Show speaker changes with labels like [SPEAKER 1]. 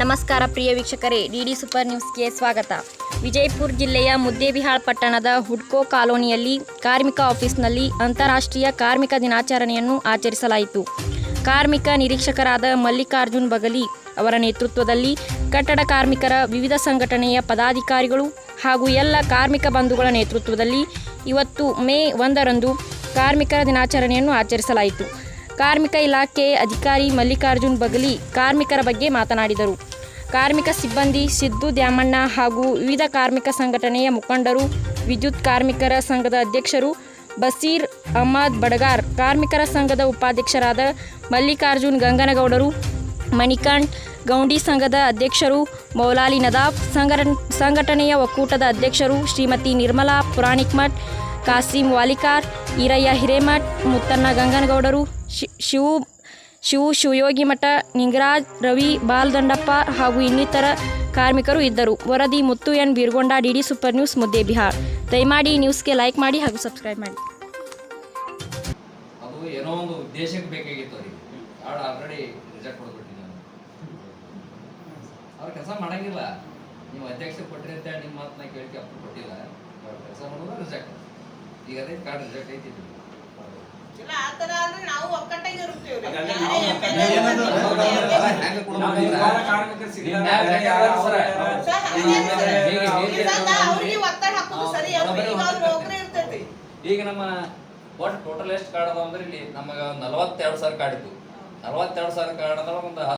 [SPEAKER 1] ನಮಸ್ಕಾರ ಪ್ರಿಯ ವೀಕ್ಷಕರೇ DD super ನ್ಯೂಸ್ಗೆ ಸ್ವಾಗತ. ವಿಜಯಪುರ ಜಿಲ್ಲೆಯ ಮುದ್ದೇಬಿಹಾಳ್ ಪಟ್ಟಣದ ಹುಡ್ಕೋ ಕಾಲೋನಿಯಲ್ಲಿ ಕಾರ್ಮಿಕ ಆಫೀಸ್ನಲ್ಲಿ ಅಂತಾರಾಷ್ಟ್ರೀಯ ಕಾರ್ಮಿಕ ದಿನಾಚರಣೆಯನ್ನು ಆಚರಿಸಲಾಯಿತು. ಕಾರ್ಮಿಕ ನಿರೀಕ್ಷಕರಾದ ಮಲ್ಲಿಕಾರ್ಜುನ್ ಬಗಲಿ ಅವರ ನೇತೃತ್ವದಲ್ಲಿ ಕಟ್ಟಡ ಕಾರ್ಮಿಕರ ವಿವಿಧ ಸಂಘಟನೆಯ ಪದಾಧಿಕಾರಿಗಳು ಹಾಗೂ ಎಲ್ಲ ಕಾರ್ಮಿಕ ಬಂಧುಗಳ ನೇತೃತ್ವದಲ್ಲಿ ಇವತ್ತು ಮೇ ಒಂದರಂದು ಕಾರ್ಮಿಕರ ದಿನಾಚರಣೆಯನ್ನು ಆಚರಿಸಲಾಯಿತು. ಕಾರ್ಮಿಕ ಇಲಾಖೆ ಅಧಿಕಾರಿ ಮಲ್ಲಿಕಾರ್ಜುನ್ ಬಗಲಿ ಕಾರ್ಮಿಕರ ಬಗ್ಗೆ ಮಾತನಾಡಿದರು. ಕಾರ್ಮಿಕ ಸಿಬ್ಬಂದಿ ಸಿದ್ದು ದ್ಯಾಮಣ್ಣ ಹಾಗೂ ವಿವಿಧ ಕಾರ್ಮಿಕ ಸಂಘಟನೆಯ ಮುಖಂಡರು, ವಿದ್ಯುತ್ ಕಾರ್ಮಿಕರ ಸಂಘದ ಅಧ್ಯಕ್ಷರು, ಬಸೀರ್ ಅಹಮದ್ ಬಡಗಾರ್, ಕಾರ್ಮಿಕರ ಸಂಘದ ಉಪಾಧ್ಯಕ್ಷರಾದ ಮಲ್ಲಿಕಾರ್ಜುನ್ ಗಂಗನಗೌಡರು ಮಣಿಕಾಂತ್ ಗೌಂಡಿ ಸಂಘದ ಅಧ್ಯಕ್ಷರು, ಮೌಲಾಲಿ ನದಾಫ್ ಸಂಘಟ ಸಂಘಟನೆಯ ಒಕ್ಕೂಟದ ಅಧ್ಯಕ್ಷರು ಶ್ರೀಮತಿ ನಿರ್ಮಲಾ ಪುರಾಣಿಕ್ ಮಠ್ ಕಾಸಿಂ ವಾಲಿಕಾರ್, ಈರಯ್ಯ ಹಿರೇಮಠ್, ಮುತ್ತಣ್ಣ ಗಂಗನಗೌಡರು ಶಿವು ಶಿವು ಶಿವಯೋಗಿ ಮಠ, ನಿಂಗರಾಜ್, ರವಿ ಬಾಲದಂಡಪ್ಪ ಹಾಗೂ ಇನ್ನಿತರ ಕಾರ್ಮಿಕರು ಇದ್ದರು. ವರದಿ Muttu N Beergonda DD super news, Muddebihal. ದಯಮಾಡಿ ನ್ಯೂಸ್ಗೆ ಲೈಕ್ ಮಾಡಿ ಹಾಗೂ ಸಬ್ಸ್ಕ್ರೈಬ್ ಮಾಡಿ.
[SPEAKER 2] ಅದು ಏನೋ ಒಂದು ಉದ್ದೇಶಕ್ಕೆ ಬೇಕಾಗಿತ್ತು ಅವ್ರಿಗೆ. ಆಡ ಆಲ್ರೆಡಿ ರಿಜೆಕ್ಟ್ ಹೊಡೆದ್ಬಿಟ್ಟಿದ್ದೆ ಅವ್ರು ಕೆಲಸ ಮಾಡಂಗಿಲ್ಲ. ನೀವು ಅಧ್ಯಕ್ಷ ಕೊಟ್ರಿ ಅಂತ ನಿಮ್ಮ ಮಾತನ್ನ ಕೇಳಿಕೆ ಅಪ್ಪ ಕೊಟ್ಟಿಲ್ಲ ಕೆಲಸ ಮಾಡೋದು ರಿಜೆಕ್ಟ್ ಈಗ ಅದೇ ಐತಿ
[SPEAKER 3] ಇಲ್ಲ ಆ ಅಂದ್ರೆ ನಾವು ಒಕ್ಕಟ್ಟಾಗಿ ಅವ್ರಿಗೆ ಒತ್ತಡ ಹಾಕೋದು ಸರಿ ಇರ್ತೈತಿ.
[SPEAKER 2] ನಮ್ಮ ಒಟ್ಟು ಟೋಟಲ್ ಎಷ್ಟು ಕಾರ್ಡ್ ಅದಾವ ಅಂದ್ರೆ ಇಲ್ಲಿ ನಮಗೆ ನಲವತ್ತೆರಡು ಸಾವಿರ ಕಾರ್ಡ್ ಇತ್ತು ನಲವತ್ತೆರಡು ಸಾವಿರ ಕಾರ್ಡ್ ಅಂದ್ರೆ ಒಂದು